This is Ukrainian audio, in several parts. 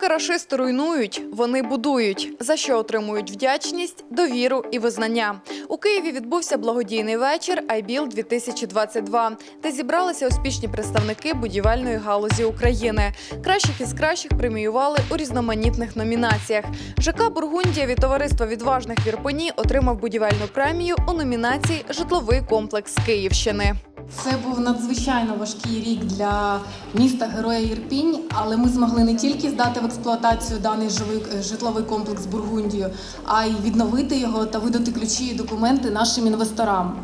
Поки рашисти руйнують, вони будують, за що отримують вдячність, довіру і визнання. У Києві відбувся благодійний вечір iBuild 2022, де зібралися успішні представники будівельної галузі України. Кращих із кращих преміювали у різноманітних номінаціях. ЖК Бургундія від товариства відважних в Ірпені отримав будівельну премію у номінації Житловий комплекс Київщини. Це був надзвичайно важкий рік для міста Героя Ірпінь, але ми змогли не тільки здати в експлуатацію даний живий е, житловий комплекс Бургундію, а й відновити його та видати ключі і документи нашим інвесторам.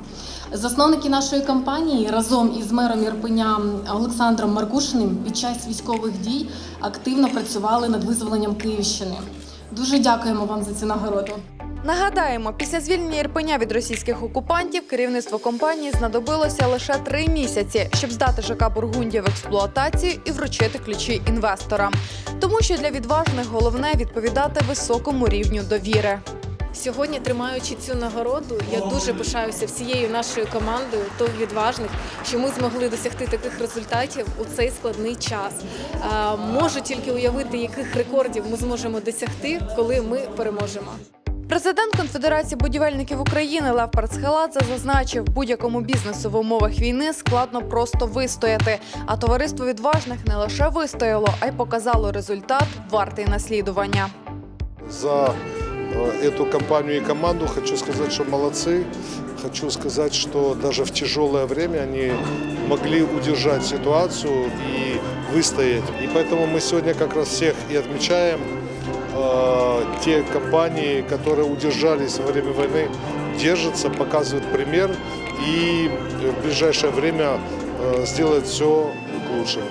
Засновники нашої компанії разом із мером Ірпеня Олександром Маркушиним під час військових дій активно працювали над визволенням Київщини. Дуже дякуємо вам за цю нагороду. Нагадаємо, після звільнення Ірпеня від російських окупантів керівництво компанії знадобилося лише три місяці, щоб здати ЖК Бургундія в експлуатацію і вручити ключі інвесторам. Тому що для відважних головне відповідати високому рівню довіри. Сьогодні, тримаючи цю нагороду, я дуже пишаюся всією нашою командою, то відважних, що ми змогли досягти таких результатів у цей складний час. Можу тільки уявити, яких рекордів ми зможемо досягти, коли ми переможемо. Президент Конфедерації будівельників України Лев Парцхеладзе зазначив, будь-якому бізнесу в умовах війни складно просто вистояти. А товариство відважних не лише вистояло, а й показало результат вартий наслідування. За э, эту компанию и команду хочу сказать, что молодцы. Хочу сказать, что даже в тяжелое время они могли удержать ситуацию и выстоять. И поэтому мы сегодня как раз всех и отмечаем э, те компании, которые удержались во время войны, держатся, показывают пример и в ближайшее время э, сделают все к лучшему.